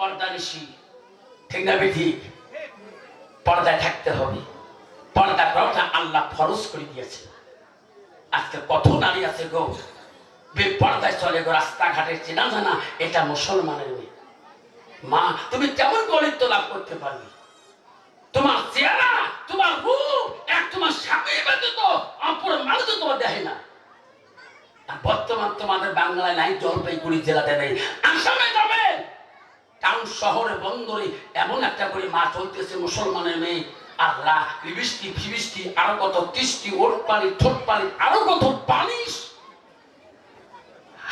পর্দা নিশি। ঠিক না ঠিক পর্দায় থাকতে হবে। পর্দা করাটা আল্লাহ ফরজ করে দিয়েছে। আজকে কত নারী আছে গো? বেপর্দায় চলে গো রাস্তাঘাটে চেনা জানা এটা মুসলমানের মেয়ে। মা, তুমি কেমন গরিত্ব লাভ করতে পারবে? তোমার চেহারা, তোমার রূপ, এক তোমার স্বামী ব্যতীত অপর মানুষ তোমার দেখে না। বর্তমান তোমাদের বাংলায় নাই, জলপাইগুড়ি জেলাতে নেই। আসামে যাবে। টাউন শহরে, বন্দরে এমন একটা করে মা চলতেছে মুসলমানের মেয়ে। আরও কত ঠোঁট আরও কত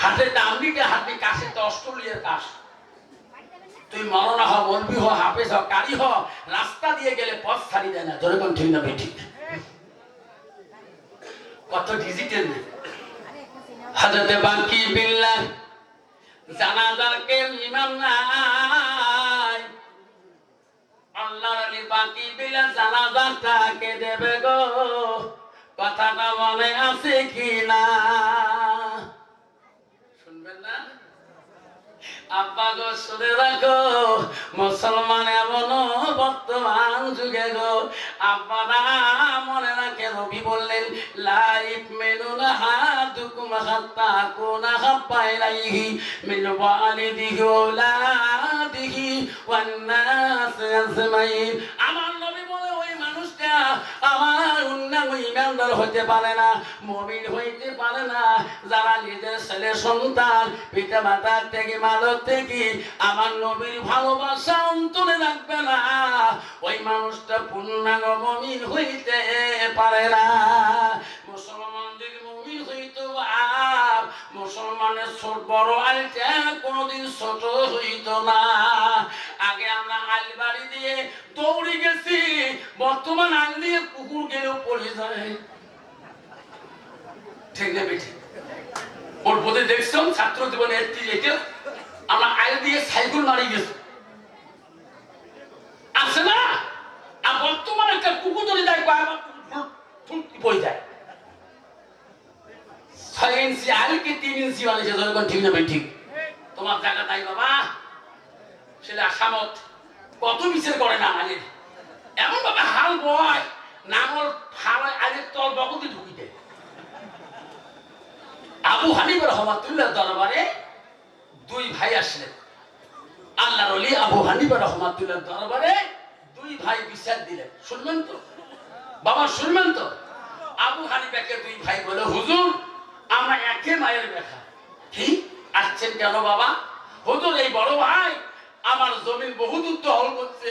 হাতে আমেরিকা হাতে তো অস্ট্রেলিয়ার কাশ তুই মরনা হ মলবি হ হাফেজ হ কারি হ রাস্তা দিয়ে গেলে পথ ছাড়ি দেয় না। জোরে কোন ঠিক না কত ডিজিটাল। হাজতে বাকি বিল্লাহ জানাজার কেউ ইমাম নাই। আল্লাহর আলী বাকি বিল্লাহ জানাজারটা কে দেবে গো? কথাটা মনে আছে কি না শুনবেন না আব্বা গো, শুনে রাখো, মুসলমান এমন বর্তমান যুগে গো। আব্বারা মনে রাখে রবি বললেন লাইফ মেনু না হাতুকুম হাত্তা কোনা হাব্বা ইলাইহি মিন ওয়ালিদিহি ওয়ালাদিহি ওয়ান নাস আজমাইন। আমার নবী বলে ওই মানুষটা আমার উন্নয়ন ইমানদার হতে পারে না, মমিন হইতে পারে না। যারা নিজের ছেলে, সন্তান পিতা মাতার থেকে, মালক থেকে আমার নবীর ভালোবাসা অন্তরে রাখবে না। ওই মানুষটা পূর্ণাঙ্গ মমিন হইতে পারে না। মুসলমান যদি মমিন হইতো আর মুসলমানের ছোট বড় আলটা কোনোদিন ছোট হইতো না। আগে আমরা আলবাড়ি দিয়ে দৌড়ে গেছি বর্তমান আল দিয়ে কুকুর গেলেও পড়ে যায়। ঠিক না বেঠি? ওর বোধে দেখছিলাম ছাত্র জীবনে এটা আমরা আইল দিয়ে সাইকেল মারি গেছি। আছে না? আর বর্তমানে একটা কুকুর যদি দেয় আমার পড়ে যায়? ছয় ইঞ্চি আইল কি তিন ইঞ্চি বানিয়েছে ধরে ঠিক না ঠিক তোমার জায়গা নাই বাবা। সেটা আসামত কত বিচার করে না আলির এমন ভাবে হাল বয়, নাঙল ফালায় আলির তল বগতে ঢুকি দেয়। আবু হানিফ রহমাতুল্লাহ দরবারে দুই ভাই আসলেন। আল্লাহর অলি আবু হানিফ রহমাতুল্লাহ দরবারে দুই ভাই বিচার দিলেন। শুনবেন তো? বাবা, শুনবেন তো? আবু হানিফাকে দুই ভাই বলে, হুজুর, আমরা একে মায়ের দেখা কি? আসছেন কেন বাবা? হুজুর, এই বড় ভাই আমার জমিন বহুদূর দখল করছে।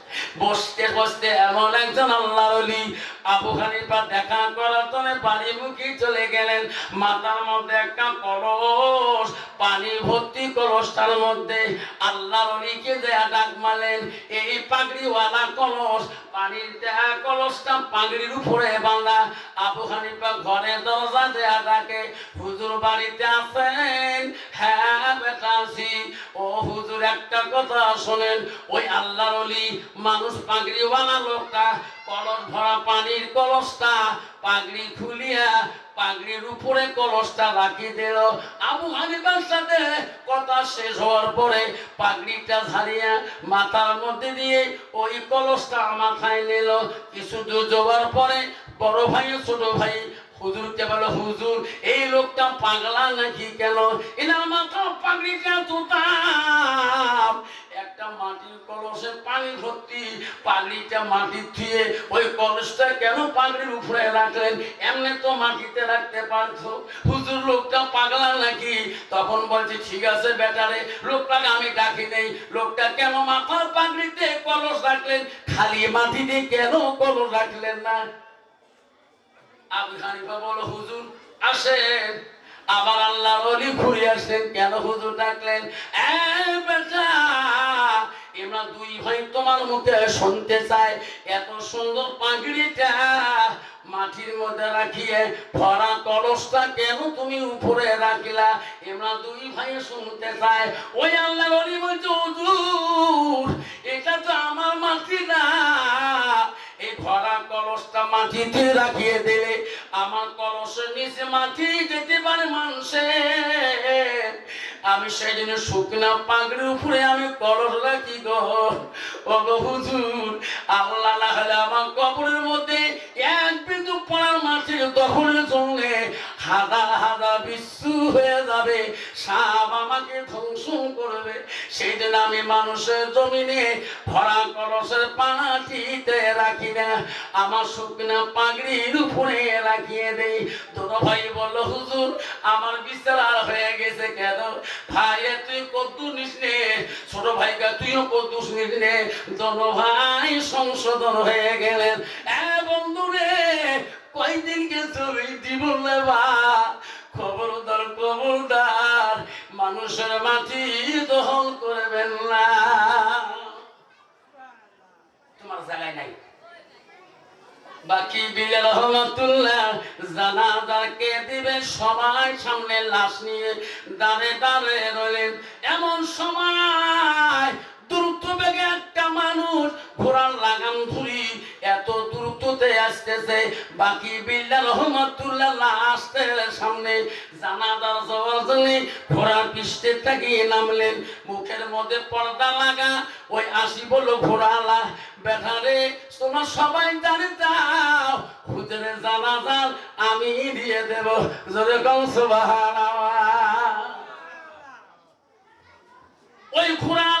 বসতে বসতে এমন একজন আল্লাহর অলি আবু হানিফা দেখা করার তনে বাড়ি মুখী চলে গেলেন। মাথার মধ্যে একটা কলস, পানি ভর্তি কলসটার মধ্যে আল্লাহর অলিকে দেয়া ডাক মারলেন, এই পাগড়িওয়ালা কলস, পানির দেয়া কলসটা পাগড়ির উপরে বাঁধা। আবু হানিফা ঘরে দরজা দেয়া ডাকে, হুজুর বাড়িতে আছেন? হ্যাঁ বেটা আছি। ও হুজুর, একটা কথা শোনেন। ওই আল্লাহর অলি মানুষ পাগড়িওয়ালা লোকটা কলস ভরা পানির কলসটা, পাগড়ি খুলিয়া পাগড়ির উপরে কলসটা রাখি দিল। আবু হানিফার সাথে কথা শেষ হওয়ার পরে পাগড়িটা ঝাড়িয়া মাথার মধ্যে দিয়ে ওই কলসটা মাথায় নিল। কিছু দূর যাওয়ার পরে বড় ভাই ছোট ভাই হুজুরকে বলো, হুজুর, এই লোকটা পাগলা নাকি কেন? এনার মাথা পাগড়িটা তুতাম একটা মাটির কলসে পানি ভর্তি। পাগড়িটা মাটি থুয়ে ওই কলসটা কেন পাগড়ির উপরে রাখলেন? এমনি তো মাটিতে রাখতে পারতো। হুজুর, লোকটা পাগলা নাকি? তখন বলছে, ঠিক আছে বেটারে, লোকটাকে আমি ডাকি নেই। লোকটা কেন মাথার পাগড়িতে কলস রাখলেন? খালি মাটিতে কেন কলস রাখলেন না? আবু হানিফা বলো হুজুর, আসেন। আবার আল্লাহ অলি ঘুরে আসলেন। কেন হুজুর ডাকলেন? বেটা আমরা দুই ভাই তোমার মুখে শুনতে চাই। এত সুন্দর পাগড়িটা মাটির মধ্যে রাখিয়ে ভরা কলসটা কেন তুমি উপরে রাখিলা? এমরা দুই ভাই শুনতে চায় ওই আল্লাহ বলি বলছে, হুজুর, এটা তো আমার মাটি না। এই ভরা কলসটা মাটিতে রাখিয়ে দিলে আমার কলসের নিচে মাটি যেতে পারে মানুষে আমি সেই জন্য শুকনা পাগড়ির উপরে আমি কলস রাখি গো। ও গো হুজুর, আল্লাহ না হলে আমার কবরের মধ্যে এক বিন্দু পড়ার মাঠে দখলের জন্য হাজার হাজার বিশ্ব হয়ে যাবে, সাপ আমাকে ধ্বংস করবে। জন্য আমি মানুষের জমিনে ভরা কলসের পাটিতে রাখি না, আমার শুকনা পাগড়ির উপরে রাখিয়ে দেই। তোর ভাই বলল, হুজুর, আমার বিস্তার হয়ে গেছে কেন? ভাই, তুই কদ্দু নিস নে। ছোট ভাইকা তুইও কদ্দুস নিস নে। দোন ভাই সংশোধন হয়ে গেলেন। এ বন্ধু রে কয়দিন গেছো জীবন নেবা? খবরদার খবরদার, মানুষের মাটি দখল করবেন না। তোমার জায়গায় নাই। বাকি বিলের রহমতুল্লাহ জানাজাকে দিবে? সবাই সামনে লাশ নিয়ে দাঁড়ে দাঁড়ে রইলেন। এমন সময় দ্রুত বেগে একটা মানুষ ঘোড়ার লাগাম ধরি দ্রুততে আসতেছে। বাকি বিল্লার রহমতুল্লাহ লাশতে সামনে জানাজার যাওয়ার জন্য ঘোড়ার পৃষ্ঠে তাকিয়ে নামলেন। মুখের মধ্যে পর্দা লাগা, ওই আসি বলো ঘোড়ালা বেঠারে তোমরা সবাই জানে যাও হুজুরে জানাজার আমি দিয়ে দেব। জোরে কম সুবহানাল্লাহ। ওই ঘোড়ালা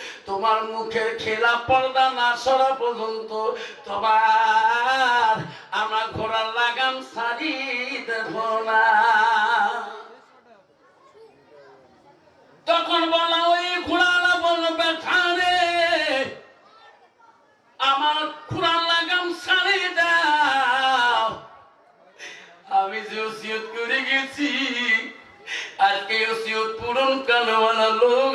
তোমার মুখের খেলা পর্দা না সরা পর্যন্ত, তোমার আমার ঘোড়ার লাগাম সারি দেব না। তখন বলা ওই ঘোড়ালা বলবে ঠানে আমার ঘোড়ার লাগাম সারি দাও। আমি যে ওসিয়ত করে গেছি, আজকে ওসিয়ত পূরণ কানওয়ালা লোক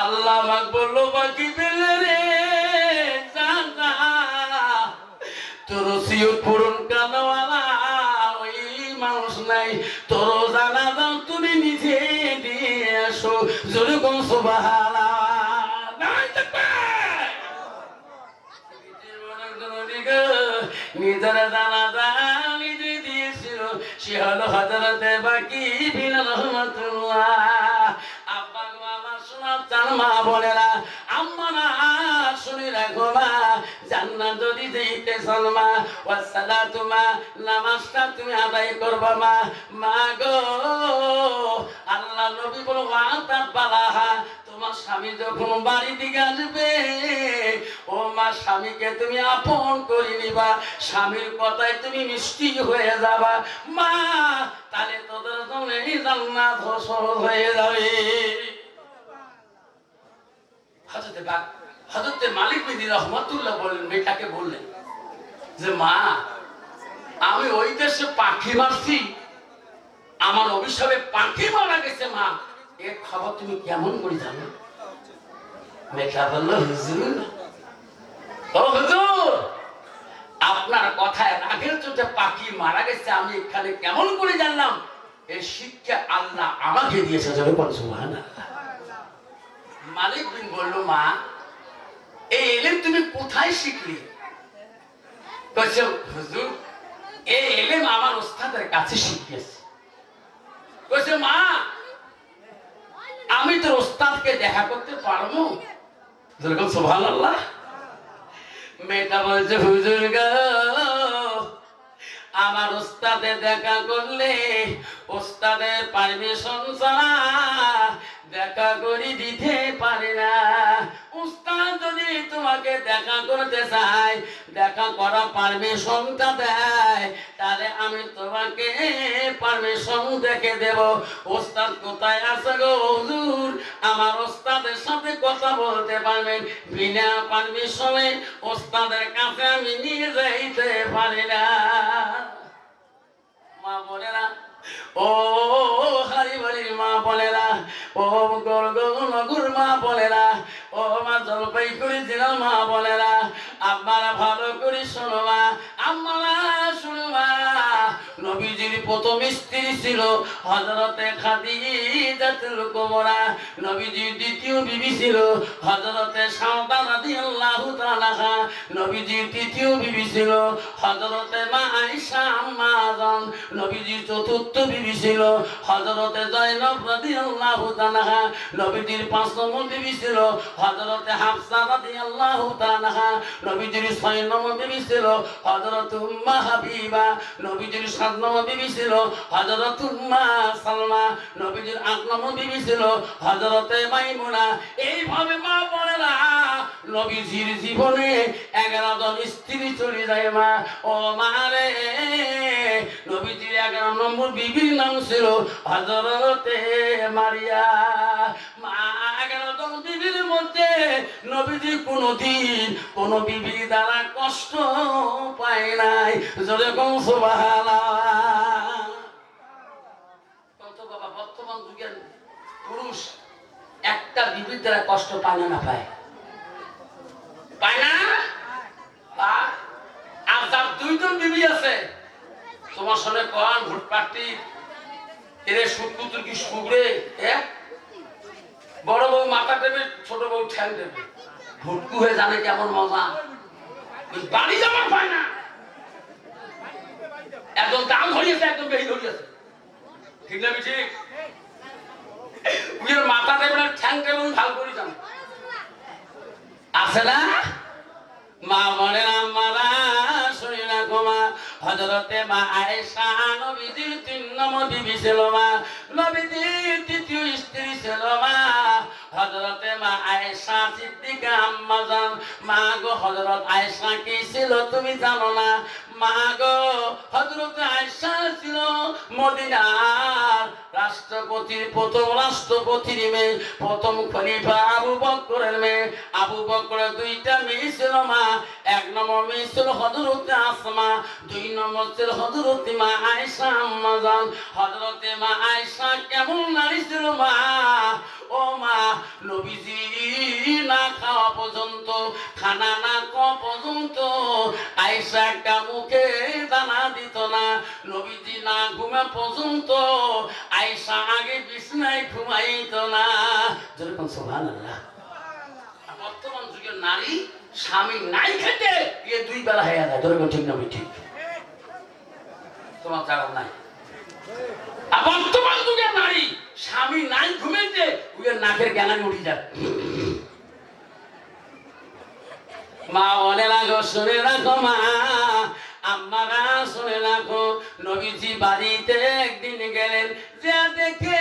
আল্লাহ বলল বাকি পেলে রে তোর পূরণ কানওয়ালা, ওই মানুষ নাই। তোর জানা দাও তুমি নিজে দিয়ে আসো জোরে কোন তাকবীর! নিজের নিজে দিয়েছিল সে হলো হজরতে বাকি বিন রহমতুল্লাহ। আব্বা আমার শোনার চান মা বলেরা আম্মা না, শুনি রাখো মা, জান্নাত যদি দিতে সলমা ওয়াসালাতু মা, নামাজটা তুমি আদায় করবা মা। মা গো, আল্লাহ নবী বলো মা তার বালাহা তোমার স্বামী যখন বাড়ি দিকে আসবে, ও মা স্বামীকে তুমি আপন করে নিবা। স্বামীর কথায় তুমি মিষ্টি হয়ে যাবা। মা, তাহলে তোদের জন্য জান্নাত সহজ হয়ে যাবে। হজরতে বাক হজরতে মালিক বিদি রহমতুল্লাহ বললেন, মেয়েটাকে বললেন যে, মা, আমি ওই দেশে পাখি মারছি। আমার অভিশাপে পাখি মারা গেছে, মা। এ খবর তুমি কেমন করে জানো? মেয়েটা বলল, হুজুর, ও হুজুর, আপনার কথায় রাগের চোটে পাখি মারা গেছে, আমি এখানে কেমন করে জানলাম? এই শিক্ষা আল্লাহ আমাকে দিয়েছে যাবে সুবহান মালিক বিন বলল, মা, এই এলেম তুমি কোথায় শিখলি? কইছে হুজুর, এই এলেম আমার ওস্তাদের কাছে শিখিয়েছি কইছে মা আমি তোর ওস্তাদকে দেখা করতে পারব? যেরকম সোভান আল্লাহ মেয়েটা বলছে, হুজুর গো, আমার ওস্তাদে দেখা করলে ওস্তাদের পারমিশন ছাড়া দেখা করি দিতে পারে না। তোমাকে দেখা করতে চাই, দেখা করা পারমিশনটা দেয়। তাহলে আমি তোমাকে পারমিশন দেখে দেব, ওস্তাদ কোথায় আছে গো হুজুর? আমার ওস্তাদের সাথে কথা বলতে পারবেন, বিনা পারমিশনে ওস্তাদের কাছে আমি নিয়ে যাইতে পারি না। মা বোনেরা, ও হারি বাড়ির মা বলেরা করে জেলার মা বলেরা আপনারা ভালো করে শোনো মা আমরা শুনো নবীজির প্রথম স্ত্রী খাদিজাতুল বিবি ছিল হজরতে নবীজির চতুর্থ বিবি ছিল হজরতে জয়নব রাদিয়াল্লাহু তাআলা। নবীজির পাঁচ নম্বর বিবি ছিল হজরতে হাফসা রাদিয়াল্লাহু তাআলা। নবীজির ছয় নম্বর বিবি ছিল হজরত উম্মা হাবিবা। নবীজির সাত নম্বর বিবি ছিল নবীজির বিবি জীবনে এগারো জন স্ত্রী চলে যায় মা। ও মা রে, নবীজির এগারো নম্বর বিবির নাম ছিল মারিয়া। মা কোন বিবির দ্বারা কষ্ট পায় নাই। জোরে কম কত বাবা বর্তমান যুগের পুরুষ একটা বিবির দ্বারা কষ্ট পায় না পায়? পায় না? আর যার দুইজন বিবি আছে, তোমার সঙ্গে কন ভোট পার্টি এরে সুকুতুর কি সুগরে হ্যাঁ বড় বউ মাথা দেবে ছোট বউ ঠ্যাং দেবে ভুটকু হয়ে জানে কেমন মজা। বাড়ি যাবার পায় না। একদম দাম ধরিয়েছে একদম বেশি ধরিয়েছে। ঠিক না ঠিক উইয়ের মাথা দেবে না, ঠ্যাং দেবে উনি ভালো আছে না? মা বলে মারা শুনি না হজরতে মা আয়েশা, নবীজির তিন নম্বর বিবি ছিল মা, নবীজির তৃতীয় স্ত্রী ছিল মা হজরতে মা আয়েশা সিদ্দিকা আম্মা জান। মা গো হজরত আয়েশা কি ছিল তুমি জানো না? মা গো হজরত আয়েশা ছিল মদিনার রাষ্ট্রপতির, প্রথম রাষ্ট্রপতির মেয়ে, প্রথম খলিফা আবু বকরের মেয়ে। আবু বকরের দুইটা মেয়ে ছিল মা, এক নম্বর মেয়ে ছিল হজরতে আসমা, দুই নম্বর ছিল হজরতে মা আয়েশা আম্মা জান। হজরতে মা আয়েশা কেমন নারী ছিল মা? ও মা, নবীজি না খাওয়া পর্যন্ত, খানা না খাওয়া পর্যন্ত আয়েশা একটা মুখে দানা দিত না। নবীজি না ঘুমা পর্যন্ত আয়েশা আগে বিছনায় ঘুমাইত না। যেরকম আল্লাহ বর্তমান যুগের নারী স্বামী নাই খেতে দুই বেলা হয়ে যায়। যেরকম ঠিক না আমি ঠিক। তোমার জায়গা নাই। বর্তমান যুগের নারী স্বামী নাই ঘুমেছে উইয়ের নাকের জ্ঞানানি উঠে যায়। মা বলে রাখো শুনে রাখো মা শুনে রাখো। নবীজি বাড়িতে একদিন গেলেন, যে দেখে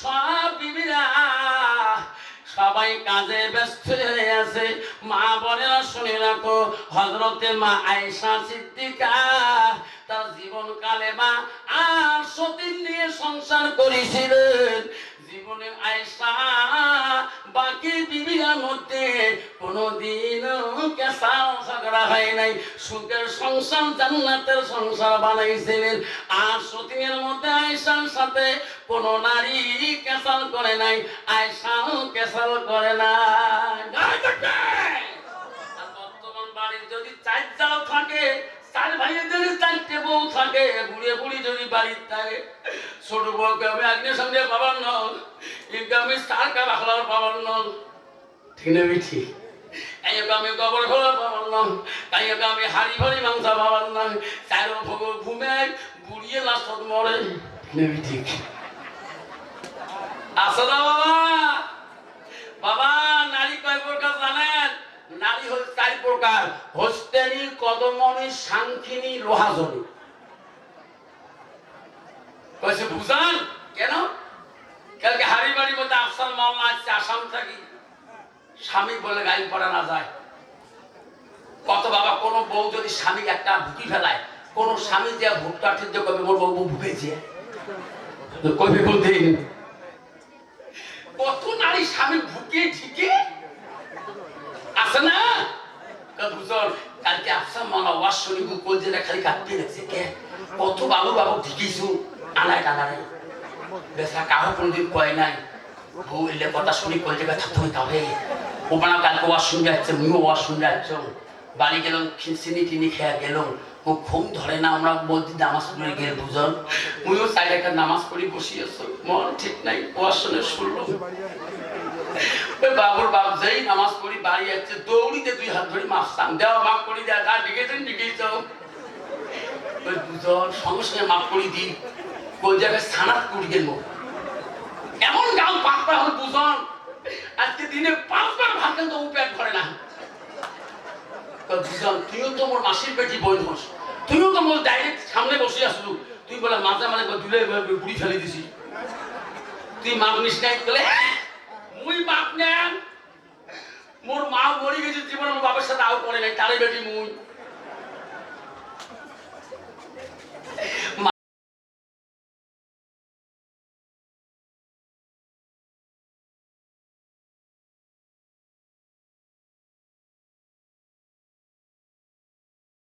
সব বিবিরা সবাই কাজে ব্যস্ত হয়ে আছে। মা বলে, শুনে রাখো হজরতে মা আয়েশা সিদ্দিকা, তার জীবনকালে মা আর সতীন নিয়ে সংসার করেছিলেন। জীবনে আয়েশা বাকি বিবির মধ্যে কোনোদিন কেসা ঝগড়া হয় নাই। সুখের সংসার জান্নাতের সংসার বানাইছিলেন। আর সতীনের মধ্যে আয়েশার সাথে কোন নারী কেসাল করে নাই। আয়েশাও কেসাল করে কাটবে! বর্তমান বাড়ির যদি চার জাল থাকে চার ভাইয়ের যদি চারটে বউ থাকে বুড়িয়ে বুড়ি যদি বাড়ির থাকে ছোট বউকে আমি আগ্নের সঙ্গে বাবার নল কিন্তু আমি সারকা রাখলার বাবার নল। ঠিক না বেঠি কাইয়াকে আমি গোবর ঘোড়ার বাবার নাম কাইয়াকে আমি হাড়ি ভরি মাংস বাবার নাম চারো ভোগ ঘুমে বুড়িয়ে লাস্টত মরে। ঠিক না বেঠি আসো বাবা। বাবা নারী কয় প্রকার জানেন? নারী হল চার প্রকার। হোস্টেনি কদমনি সাংখিনী লোহাজনী। কয়েছে বুঝান কেন? কালকে হাড়ি বাড়ির মধ্যে আফসান মামলা আসছে, আসাম থাকি। স্বামী বলে গাড়ি পড়া না যায়। কত বাবা, কোনো বউ যদি স্বামী একটা ভুকি ফেলায়, কোন স্বামী যে ভুকটা ঠিক কবে মোর বউ ভুকেছে কবি কোনদিন কত নারী স্বামী ভুকিয়ে ঠিকে আছে না? বুঝল কালকে আপসা মনে ওয়াশ কোন যেটা খালি কাটতে দেখছে। কে? কত বাবু বাবু ঢিকিছু। আনায় টানারে বেসরা কাহো কোনদিন কয় নাই। বউ এলে কথা শুনি কই জায়গায় থাকতে তবে ও কালকে ওয়াশ শুনে যাচ্ছে, মুইও ওয়াশ শুনে যাচ্ছ। বাড়ি গেলাম খিনসিনি টিনি খেয়ে গেলাম। ও ঘুম ধরে না, আমরা বলতে নামাজ পড়ে গেল বুঝল? মুইও সাইডে একটা নামাজ পড়ি বসিয়েছো মন ঠিক নাই ওয়াশ শুনে শুনলাম ওই বাবুর বাপ যাই নামাজ পড়ি বাড়ি যাচ্ছে, দৌড়িতে দুই হাত ধরে মাফ চান। দেওয়া মাফ করি দেয় যা ডিগেছেন ডিগেছ ওই দুজন সঙ্গে সঙ্গে মাফ করি দিই। কোন জায়গায় সানাত করি গেল এমন গাল পাকড়া হল বুঝন আজকে দিনে পাঁচবার ভাত কিন্তু ও পেট না। তো বুঝলাম তুইও তো মোর মাসির পেটি বই হোস তুইও তো মোর ডাইরেক্ট সামনে বসে আসলু। তুই বলে মাঝে মাঝে দুলে বুড়ি ফেলে দিছি তুই মাপ নিস নাই বলে "হ্যাঁ, মুই বাপ নেন। মোর মা মরি গেছে জীবন আমার বাবার সাথে আও করে নাই তারে বেটি মুই।